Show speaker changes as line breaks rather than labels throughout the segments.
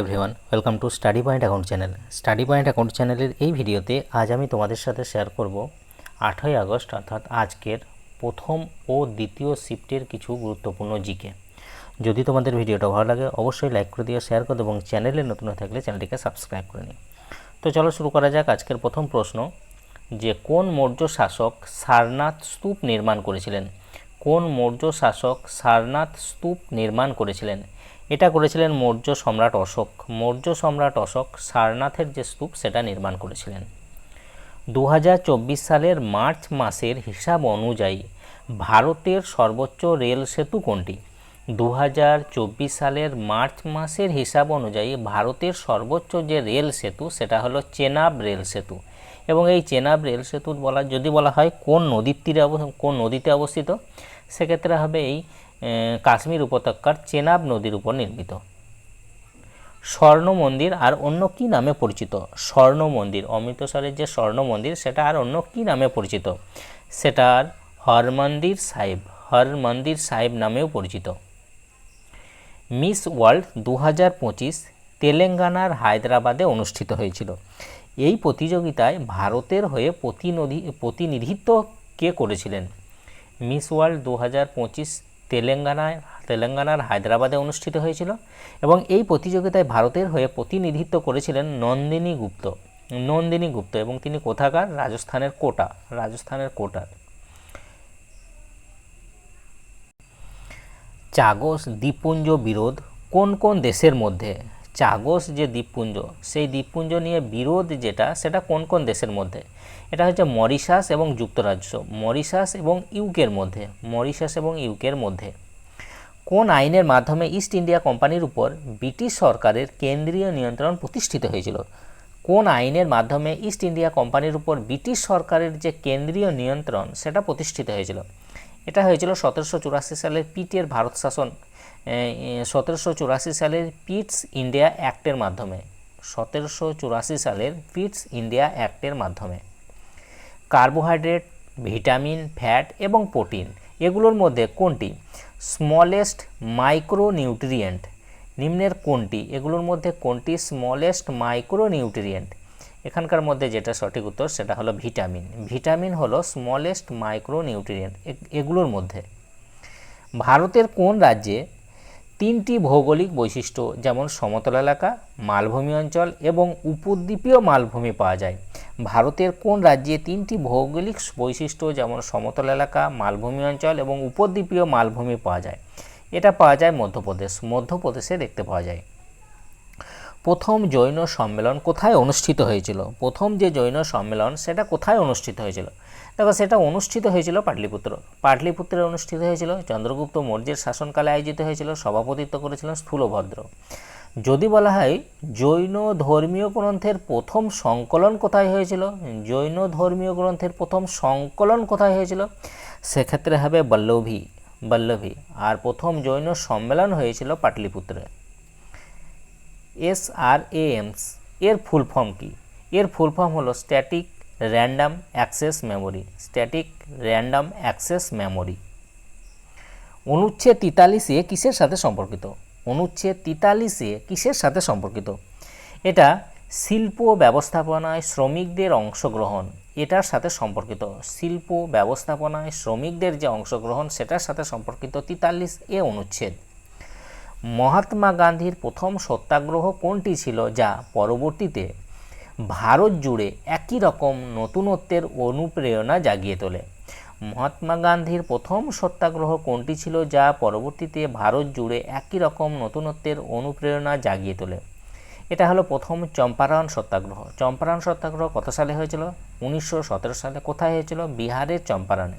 Everyone welcome to study point account channel study point account চ্যানেলের এই ভিডিওতে আজ আমি তোমাদের সাথে শেয়ার করব আটই আগস্ট, অর্থাৎ আজকের প্রথম ও দ্বিতীয় শিফটের কিছু গুরুত্বপূর্ণ জিকে। যদি তোমাদের ভিডিওটা ভালো লাগে, অবশ্যই লাইক করে দিও শেয়ার করে এবং চ্যানেলে নতুন হয়ে থাকলে চ্যানেলটিকে সাবস্ক্রাইব করে নিও। তো চলো শুরু করা যাক আজকের প্রথম প্রশ্ন, যে কোন মৌর্য শাসক সারনাথ স্তূপ নির্মাণ করেছিলেন? কোন মৌর্য শাসক সারনাথ স্তূপ নির্মাণ করেছিলেন? এটা করেছিলেন মৌর্য সম্রাট অশোক। মৌর্য সম্রাট অশোক সারনাথের যে স্তূপ, সেটা নির্মাণ করেছিলেন। দু হাজার চব্বিশ সালের মার্চ মাসের হিসাব অনুযায়ী ভারতের সর্বোচ্চ রেল সেতু কোনটি? দু হাজার চব্বিশ সালের মার্চ মাসের হিসাব অনুযায়ী ভারতের সর্বোচ্চ যে রেল সেতু, সেটা হলো চেনাব রেল সেতু। এবং এই চেনাব রেল সেতু বলা, যদি বলা হয় কোন নদীর তীরে অব- কোন নদীতে অবস্থিত, সেক্ষেত্রে হবে এই কাশ্মীর উপত্যকার চেনাব নদীর উপর নির্মিত। স্বর্ণ মন্দির আর অন্য কি নামে পরিচিত? স্বর্ণ মন্দির অমৃতসরের যে স্বর্ণ মন্দির সেটা আর অন্য কি নামে পরিচিত? সেটার হরমন্দির সাহেব হরমন্দির সাহেব নামেও পরিচিত। মিস ওয়ার্ল্ড দু হাজার পঁচিশ তেলেঙ্গানার হায়দ্রাবাদে অনুষ্ঠিত হয়েছিল। এই প্রতিযোগিতায় ভারতের হয়ে প্রতিনিধি, প্রতিনিধিত্ব কে করেছিলেন? মিস ওয়ার্ল্ড দু হাজার পঁচিশ তেলেঙ্গানায় তেলেঙ্গানার হায়দ্রাবাদে অনুষ্ঠিত হয়েছিল এবং এই প্রতিযোগিতায় ভারতের হয়ে প্রতিনিধিত্ব করেছিলেন নন্দিনী গুপ্ত। নন্দিনী গুপ্ত এবং তিনি কোথাকার? রাজস্থানের কোটা, রাজস্থানের কোটার। চাগস, দ্বীপপুঞ্জ বিরোধ কোন কোন দেশের মধ্যে চাগস যে দ্বীপপুঞ্জ, সেই দ্বীপপুঞ্জ নিয়ে বিরোধ যেটা, সেটা কোন কোন দেশের মধ্যে? এটা হচ্ছে মরিশাস এবং যুক্তরাজ্য, মরিশাস এবং ইউকের মধ্যে, মরিশাস এবং ইউকের মধ্যে। কোন আইনের মাধ্যমে ইস্ট ইন্ডিয়া কোম্পানির উপর ব্রিটিশ সরকারের কেন্দ্রীয় নিয়ন্ত্রণ প্রতিষ্ঠিত হয়েছিল? কোন আইনের মাধ্যমে ইস্ট ইন্ডিয়া কোম্পানির উপর ব্রিটিশ সরকারের যে কেন্দ্রীয় নিয়ন্ত্রণ, সেটা প্রতিষ্ঠিত হয়েছিল? এটা হয়েছিল সতেরোশো চুরাশি সালের পিটের ভারত শাসন। সতেরোশো চুরাশি সালের পিটস ইন্ডিয়া অ্যাক্টের মাধ্যমে। সতেরোশো চুরাশি সালের পিটস ইন্ডিয়া অ্যাক্টের মাধ্যমে। কার্বোহাইড্রেট, ভিটামিন, ফ্যাট এবং প্রোটিন, এগুলোর মধ্যে কোনটি? Smallest micronutrient. নিম্নের কোনটি? এগুলোর মধ্যে কোনটি স্মলেস্ট মাইক্রোনিউট্রিয়েন্ট? এখানকার মধ্যে যেটা সঠিক উত্তর, সেটা হলো ভিটামিন। ভিটামিন হলো স্মলেস্ট মাইক্রোনিউট্রিয়েন্ট এগুলোর মধ্যে। ভারতের কোন রাজ্যে তিনটি ভৌগোলিক বৈশিষ্ট্য, যেমন সমতল এলাকা, মালভূমি অঞ্চল এবং উপদ্বীপীয় মালভূমি পাওয়া যায়। ভারতের কোন রাজ্যে তিনটি ভৌগোলিক বৈশিষ্ট্য, যেমন সমতল এলাকা, মালভূমি অঞ্চল এবং উপদ্বীপীয় মালভূমি পাওয়া যায়? এটা পাওয়া যায় মধ্যপ্রদেশ। মধ্যপ্রদেশে দেখতে পাওয়া যায়। প্রথম জৈন সম্মেলন কোথায় অনুষ্ঠিত হয়েছিল? প্রথম যে জৈন সম্মেলন, সেটা কোথায় অনুষ্ঠিত হয়েছিল? দেখো, সেটা অনুষ্ঠিত হয়েছিল পাটলিপুত্র। পাটলিপুত্রে অনুষ্ঠিত হয়েছিল, চন্দ্রগুপ্ত মৌর্যের শাসনকালে আয়োজিত হয়েছিল, সভাপতিত্ব করেছিলেন স্থূলভদ্র যদি বলা হয়, জৈন ধর্মীয় গ্রন্থের প্রথম সংকলন কোথায় হয়েছিল? জৈন ধর্মীয় গ্রন্থের প্রথম সংকলন কোথায় হয়েছিল? সেক্ষেত্রে হবে বল্লভী বল্লভী। আর প্রথম জৈন সম্মেলন হয়েছিল পাটলিপুত্রে। এস আর এমস, এর ফুল ফর্ম কি? এর ফুল ফর্ম হলো static random access memory static random access memory অনুচ্ছেদ তিতালিশ এ কিসের সাথে সম্পর্কিত? অনুচ্ছেদ তিতালিশ এ কিসের সাথে সম্পর্কিত? এটা শিল্প ব্যবস্থাপনায় শ্রমিকদের অংশগ্রহণ, এটার সাথে সম্পর্কিত। শিল্প ব্যবস্থাপনায় শ্রমিকদের যে অংশগ্রহণ, সেটার সাথে সম্পর্কিত তিতাল্লিশ এ অনুচ্ছেদ। মহাত্মা গান্ধীর প্রথম সত্যাগ্রহ কোনটি ছিল? যা পরবর্তীতে ভারত জুড়ে একই রকম নতুনত্বের অনুপ্রেরণা জাগিয়ে তোলে। মহাত্মা গান্ধীর প্রথম সত্যাগ্রহ কোনটি ছিল যা পরবর্তীতে ভারত জুড়ে একই রকম নতুনত্বের অনুপ্রেরণা জাগিয়ে তোলে? এটা হলো প্রথম চম্পারণ সত্যাগ্রহ। চম্পারণ সত্যাগ্রহ কত সালে হয়েছিল? উনিশশো সতেরো সালে কোথায় হয়েছিল? বিহারের চম্পারণে।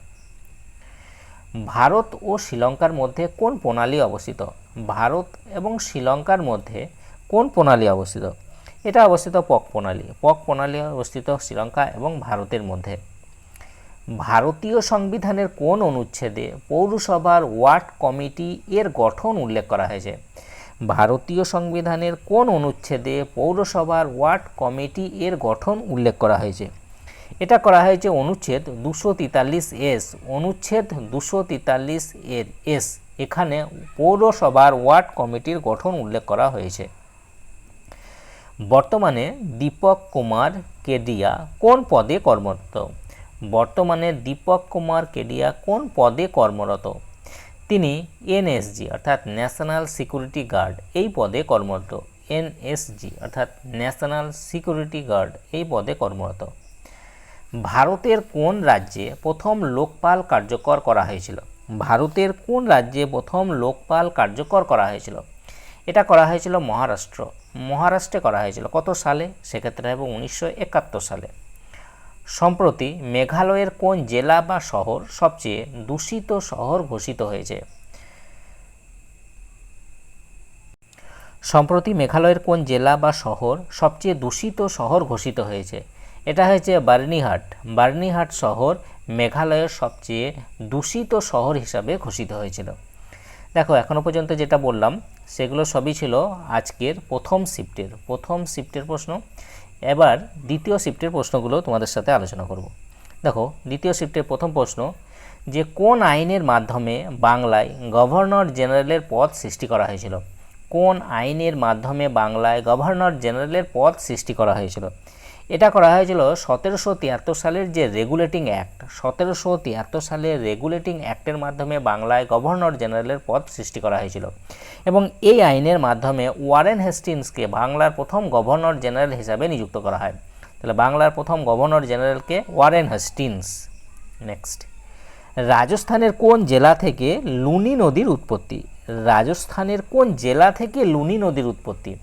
ভারত ও শ্রীলঙ্কার মধ্যে কোন প্রণালী অবস্থিত? ভারত এবং শ্রীলঙ্কার মধ্যে কোন প্রণালী অবস্থিত? এটা অবস্থিত পক প্রণালী। পক প্রণালী অবস্থিত শ্রীলঙ্কা এবং ভারতের মধ্যে। ভারতীয় সংবিধানের কোন অনুচ্ছেদে পৌরসভার ওয়ার্ড কমিটি এর গঠন উল্লেখ করা হয়েছে? ভারতীয় সংবিধানের কোন অনুচ্ছেদে পৌরসভার ওয়ার্ড কমিটি এর গঠন উল্লেখ করা হয়েছে? এটা করা হয়েছে অনুচ্ছেদ দুশো তেতাল্লিশ এস, অনুচ্ছেদ দুশো তেতাল্লিশ এর এস। এখানে পৌরসভার ওয়ার্ড কমিটির গঠন উল্লেখ করা হয়েছে। বর্তমানে দীপক কুমার কেডিয়া কোন পদে কর্মরত? বর্তমানে দীপক কুমার কেডিয়া কোন পদে কর্মরত? তিনি এনএসজি, অর্থাৎ ন্যাশনাল সিকিউরিটি গার্ড, এই পদে কর্মরত। এনএসজি, অর্থাৎ ন্যাশনাল সিকিউরিটি গার্ড, এই পদে কর্মরত। ভারতের কোন রাজ্যে প্রথম লোকপাল কার্যকর করা হয়েছিল? ভারতের কোন রাজ্যে প্রথম লোকপাল কার্যকর করা হয়েছিল? এটা করা হয়েছিল মহারাষ্ট্র। মহারাষ্ট্রে করা হয়েছিল। কত সালে? সেক্ষেত্রে হবে উনিশশো সালে। সম্প্রতি মেঘালয়ের কোন জেলা বা শহর সবচেয়ে দূষিত শহর ঘোষিত হয়েছে? সম্প্রতি মেঘালয়ের কোন জেলা বা শহর সবচেয়ে দূষিত শহর ঘোষিত হয়েছে? এটা হয়েছে বার্নিহাট। বার্নিহাট শহর মেঘালয়ের সবচেয়ে দূষিত শহর হিসাবে ঘোষিত হয়েছিল। দেখো এখনও পর্যন্ত যেটা বললাম সেগুলো সবই ছিল আজকের প্রথম শিফটের প্রথম শিফটের প্রশ্ন। এবার দ্বিতীয় শিফটের প্রশ্নগুলো তোমাদের সাথে আলোচনা করব। দেখো, দ্বিতীয় শিফটের প্রথম প্রশ্ন, যে কোন আইনের মাধ্যমে বাংলায় গভর্নর জেনারেলের পদ সৃষ্টি করা হয়েছিল? কোন আইনের মাধ্যমে বাংলায় গভর্নর জেনারেলের পদ সৃষ্টি করা হয়েছিল? এটা করা হয়েছিল সতেরোশো তিয়াত্তর সালের যে রেগুলেটিং অ্যাক্ট, সতেরোশো তিয়াত্তর সালের রেগুলেটিং অ্যাক্টের মাধ্যমে বাংলায় গভর্নর জেনারেলের পদ সৃষ্টি করা হয়েছিল। এবং এই আইনের মাধ্যমে ওয়ারেন হেস্টিন্সকে বাংলার প্রথম গভর্নর জেনারেল হিসাবে নিযুক্ত করা হয়। তাহলে বাংলার প্রথম গভর্নর জেনারেলকে ওয়ারেন হেস্টিন্স নেক্সট রাজস্থানের কোন জেলা থেকে লুনি নদীর উৎপত্তি? রাজস্থানের কোন জেলা থেকে লুনি নদীর উৎপত্তি?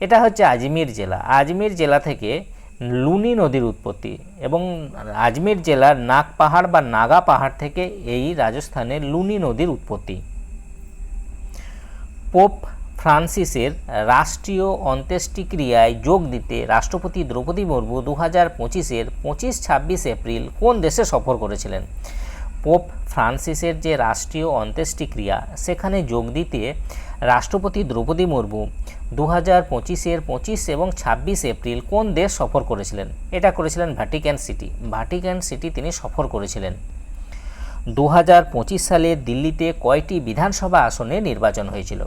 এটা হচ্ছে আজমির জেলা। আজমির জেলা থেকে লুনি নদীর উৎপত্তি এবং আজমির জেলার নাগ পাহাড় বা নাগা পাহাড় থেকে এই রাজস্থানের লুনি নদীর উৎপত্তি। পোপ ফ্রান্সিসের রাষ্ট্রীয় অন্ত্যেষ্টিক্রিয়ায় যোগ দিতে রাষ্ট্রপতি দ্রৌপদী মুর্মু দু হাজার পঁচিশের পঁচিশ ছাব্বিশ এপ্রিল কোন দেশে সফর করেছিলেন? পোপ ফ্রান্সিসের যে রাষ্ট্রীয় অন্ত্যেষ্টিক্রিয়া, সেখানে যোগ দিতে রাষ্ট্রপতি দ্রৌপদী মুর্মু দু হাজার পঁচিশের পঁচিশ এবং ছাব্বিশ এপ্রিল কোন দেশ সফর করেছিলেন? এটা করেছিলেন ভ্যাটিক্যান সিটি ভ্যাটিক্যান সিটি তিনি সফর করেছিলেন। দু হাজার পঁচিশ সালে দিল্লিতে কয়টি বিধানসভা আসনে নির্বাচন হয়েছিল?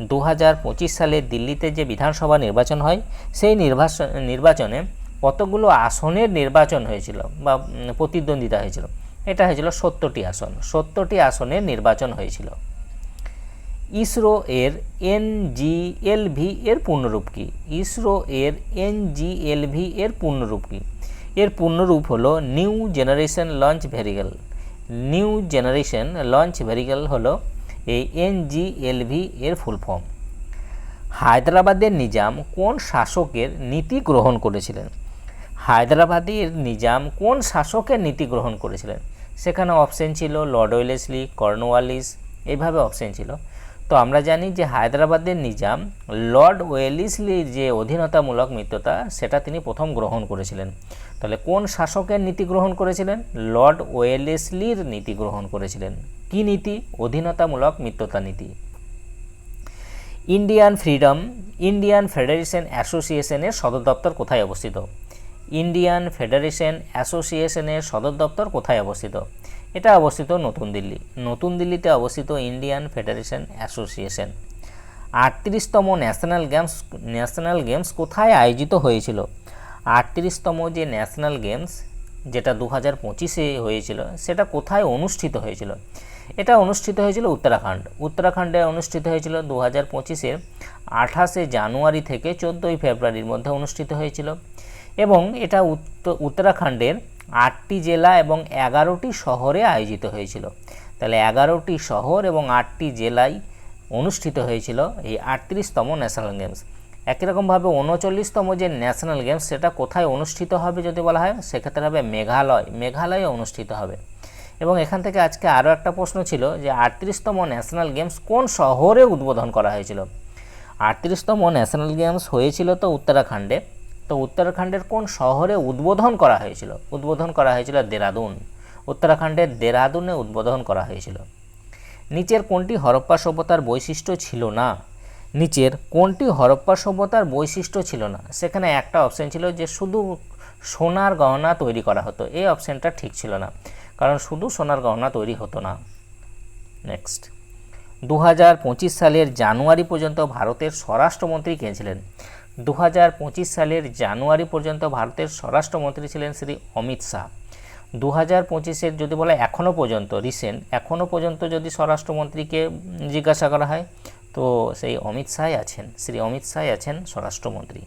দু হাজার পঁচিশ সালে দিল্লিতে যে বিধানসভা নির্বাচন হয়, সেই নির্বাচন নির্বাচনে কতগুলো আসনের নির্বাচন হয়েছিল বা প্রতিদ্বন্দ্বিতা হয়েছিল? এটা হয়েছিল সত্তরটি আসন। সত্তরটি আসনের নির্বাচন হয়েছিল। ইসরো এর এনজিএলভি এর পূর্ণরূপ কি? ইসরো এর এনজিএলভি এর পূর্ণরূপ কি? এর পূর্ণরূপ হলো new generation launch vehicle new generation launch vehicle হলো এই এনজিএলভি এর ফুল ফর্ম। হায়দ্রাবাদের নিজাম কোন শাসকের নীতি গ্রহণ করেছিলেন? হায়দ্রাবাদের নিজাম কোন শাসকের নীতি গ্রহণ করেছিলেন? সেখানে অপশন ছিল লর্ড ওয়েলেসলি, কর্নওয়ালিস এইভাবে অপশন ছিল। তো আমরা জানি যে হায়দ্রাবাদের নিজাম লর্ড ওয়েলিসলির যে অধীনতামূলক মিত্রতা, সেটা তিনি প্রথম গ্রহণ করেছিলেন। তাহলে কোন শাসকের নীতি গ্রহণ করেছিলেন? লর্ড ওয়েলেসলির নীতি গ্রহণ করেছিলেন। কি নীতি? অধীনতামূলক মিত্রতা নীতি। ইন্ডিয়ান ফ্রিডম, ইন্ডিয়ান ফেডারেশন অ্যাসোসিয়েশনের সদর দপ্তর কোথায় অবস্থিত? ইন্ডিয়ান ফেডারেশন অ্যাসোসিয়েশনের সদর দপ্তর কোথায় অবস্থিত? এটা অবস্থিত নতুন দিল্লি। নতুন দিল্লিতে অবস্থিত ইন্ডিয়ান ফেডারেশন অ্যাসোসিয়েশন। আটত্রিশতম ন্যাশনাল গেমস ন্যাশনাল গেমস কোথায় আয়োজিত হয়েছিল? আটত্রিশতম যে ন্যাশনাল গেমস, যেটা দু হাজার পঁচিশে হয়েছিল, সেটা কোথায় অনুষ্ঠিত হয়েছিল? এটা অনুষ্ঠিত হয়েছিল উত্তরাখণ্ড। উত্তরাখণ্ডে অনুষ্ঠিত হয়েছিল দু হাজার পঁচিশের আঠাশে জানুয়ারি থেকে চোদ্দোই ফেব্রুয়ারির মধ্যে অনুষ্ঠিত হয়েছিল এবং এটা উত্তরাখণ্ডের আটটি জেলা এবং এগারোটি শহরে আয়োজিত হয়েছিল। তাহলে এগারোটি শহর এবং আটটি জেলায় অনুষ্ঠিত হয়েছিল এই আটত্রিশতম ন্যাশনাল গেমস। একই রকমভাবে উনচল্লিশতম যে ন্যাশনাল গেমস, সেটা কোথায় অনুষ্ঠিত হবে যদি বলা হয়? সেক্ষেত্রে হবে মেঘালয়। মেঘালয়ে অনুষ্ঠিত হবে। এবং এখান থেকে আজকে আরও একটা প্রশ্ন ছিল যে আটত্রিশতম ন্যাশনাল গেমস কোন শহরে উদ্বোধন করা হয়েছিল? আটত্রিশতম ন্যাশনাল গেমস হয়েছিল তো উত্তরাখণ্ডে। তো উত্তরাখণ্ডের কোন শহরে উদ্বোধন করা হয়েছিল? উদ্বোধন করা হয়েছিল দেরাদুন। উত্তরাখণ্ডের দেরাদুনে উদ্বোধন করা হয়েছিল। নিচের কোনটি হরপ্পা সভ্যতার বৈশিষ্ট্য ছিল না? নিচের কোনটি হরপ্পা সভ্যতার বৈশিষ্ট্য ছিল না? সেখানে একটা অপশান ছিল যে শুধু সোনার গহনা তৈরি করা হতো। এই অপশানটা ঠিক ছিল না। কারণ শুধু সোনার গহনা তৈরি হতো না। নেক্সট দু হাজার পঁচিশ সালের জানুয়ারি পর্যন্ত ভারতের স্বরাষ্ট্রমন্ত্রী কে ছিলেন? দু হাজার পঁচিশ সালের জানুয়ারি পর্যন্ত ভারতের স্বরাষ্ট্রমন্ত্রী ছিলেন শ্রী অমিত শাহ। দু হাজার পঁচিশের যদি বলে এখনও পর্যন্ত রিসেন্ট এখনও পর্যন্ত যদি স্বরাষ্ট্রমন্ত্রীকে জিজ্ঞাসা করা হয়, তো সেই অমিত শাহই আছেন, শ্রী অমিত শাহই আছেন স্বরাষ্ট্রমন্ত্রী।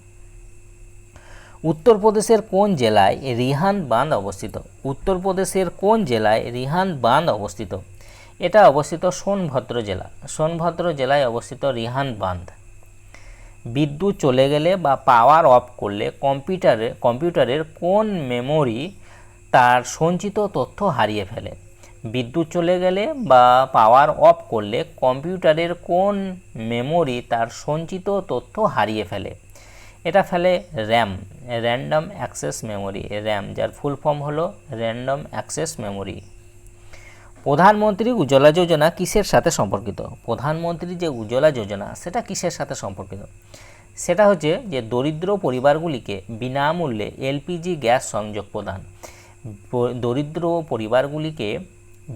উত্তরপ্রদেশের কোন জেলায় রিহান বাঁধ অবস্থিত? উত্তরপ্রদেশের কোন জেলায় রিহান বাঁধ অবস্থিত? এটা অবস্থিত সোনভদ্র জেলা। সোনভদ্র জেলায় অবস্থিত রিহান বাঁধ। বিদ্যুৎ চলে গেলে বা পাওয়ার অফ করলে কম্পিউটারে কম্পিউটারের কোন মেমোরি তার সঞ্চিত তথ্য হারিয়ে ফেলে? বিদ্যুৎ চলে গেলে বা পাওয়ার অফ করলে কম্পিউটারের কোন মেমোরি তার সঞ্চিত তথ্য হারিয়ে ফেলে? এটা ফেলে RAM random access memory RAM যার ফুল ফর্ম হলো random access memory Pradhanmantri Ujjwala Yojana কিসের সাথে সম্পর্কিত? প্রধানমন্ত্রী যে উজ্জ্বলা যোজনা, সেটা কিসের সাথে সম্পর্কিত? সেটা হচ্ছে যে দরিদ্র পরিবারগুলিকে বিনামূল্যে এলপিজি গ্যাস সংযোগ প্রদান। দরিদ্র পরিবারগুলিকে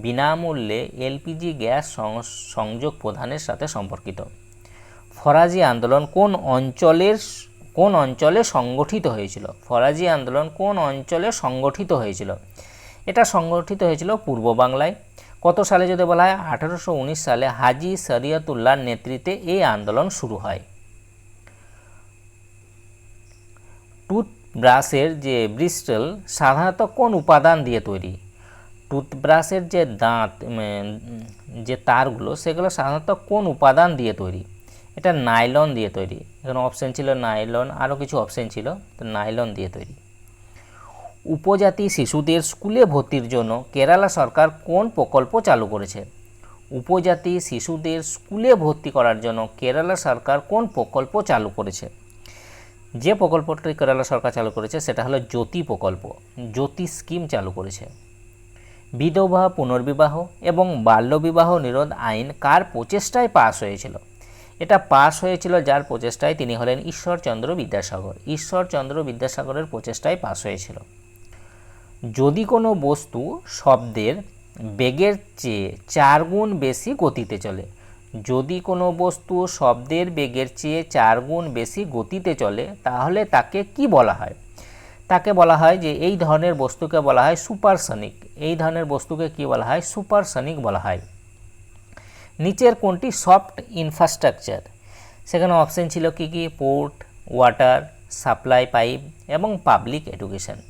বিনামূল্যে এলপিজি গ্যাস সংযোগ প্রদানের সাথে সম্পর্কিত। ফরাজি আন্দোলন কোন অঞ্চলের, কোন অঞ্চলে সংগঠিত হয়েছিল? ফরাজি আন্দোলন কোন অঞ্চলে সংগঠিত হয়েছিল? এটা সংগঠিত হয়েছিল পূর্ব বাংলায়। কত সালে যদি বলা হয়? আঠারোশো উনিশ সালে হাজি শরিয়তুল্লাহর নেতৃত্বে এই আন্দোলন শুরু হয়। টুথব্রাশের যে ব্রিস্টল, সাধারণত কোন উপাদান দিয়ে তৈরি? টুথব্রাশের যে দাঁত যে তারগুলো, সেগুলো সাধারণত কোন উপাদান দিয়ে তৈরি? এটা নাইলন দিয়ে তৈরি। এখানে অপশন ছিল নাইলন আরও কিছু অপশন ছিল, তো নাইলন দিয়ে তৈরি। উপজাতি শিশুদের স্কুলে ভর্তির জন্য কেরালা সরকার কোন প্রকল্প চালু করেছে? উপজাতি শিশুদের স্কুলে ভর্তি করার জন্য কেরালা সরকার কোন প্রকল্প চালু করেছে? যে প্রকল্পটি কেরালা সরকার চালু করেছে, সেটা হলো জ্যোতি প্রকল্প। জ্যোতি স্কিম চালু করেছে। বিধবা পুনর্বিবাহ এবং বাল্যবিবাহ নিরোধ আইন কার প্রচেষ্টায় পাশ হয়েছিল? এটা পাশ হয়েছিল যার প্রচেষ্টায় তিনি হলেন ঈশ্বরচন্দ্র বিদ্যাসাগর। ঈশ্বরচন্দ্র বিদ্যাসাগরের প্রচেষ্টায় পাশ হয়েছিল। যদি কোনো বস্তু শব্দের বেগের চেয়ে চার গুণ বেশি গতিতে চলে, যদি কোনো বস্তু শব্দের বেগের চেয়ে চার গুণ বেশি গতিতে চলে, তাহলে তাকে কি বলা হয়? তাকে বলা হয় যে এই ধরনের বস্তুকে বলা হয় সুপারসনিক। এই ধরনের বস্তুকে কি বলা হয়? সুপারসনিক বলা হয়। নিচের কোনটি? Soft infrastructure. সেখানে অপশন ছিল কি কি? পোর্ট, ওয়াটার, সাপ্লাই পাইপ এবং পাবলিক এডুকেশন।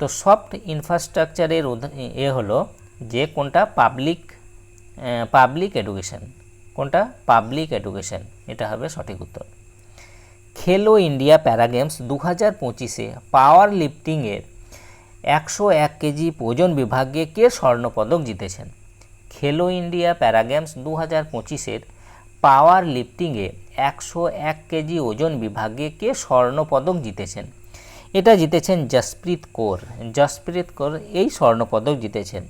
তো সফট ইনফ্রাস্ট্রাকচারের এ হলো যে কোনটা পাবলিক পাবলিক এডুকেশন কোনটা পাবলিক এডুকেশন এটা হবে সঠিক উত্তর। খেলো ইন্ডিয়া প্যারা গেমস দু হাজার পঁচিশে পাওয়ার লিফটিংয়ের একশো এক কেজি ওজন বিভাগে কে স্বর্ণপদক জিতেছেন? খেলো ইন্ডিয়া প্যারা গেমস দু হাজার পঁচিশের পাওয়ার লিফটিংয়ে একশো এক কেজি ওজন বিভাগে কে স্বর্ণপদক জিতেছেন? এটা জিতেছেন জসপ্রীত কৌর। জসপ্রীত কৌর এই স্বর্ণপদক জিতেছেন।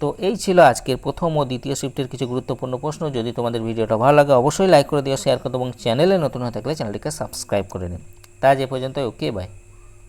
তো এই ছিল আজকের প্রথম ও দ্বিতীয় শিফটের কিছু গুরুত্বপূর্ণ প্রশ্ন। যদি তোমাদের ভিডিওটা ভালো লাগে, অবশ্যই লাইক করে দিও শেয়ার করো এবং চ্যানেলে নতুন হয়ে থাকলে চ্যানেলটিকে সাবস্ক্রাইব করে নিন তা যে পর্যন্ত ওকে বাই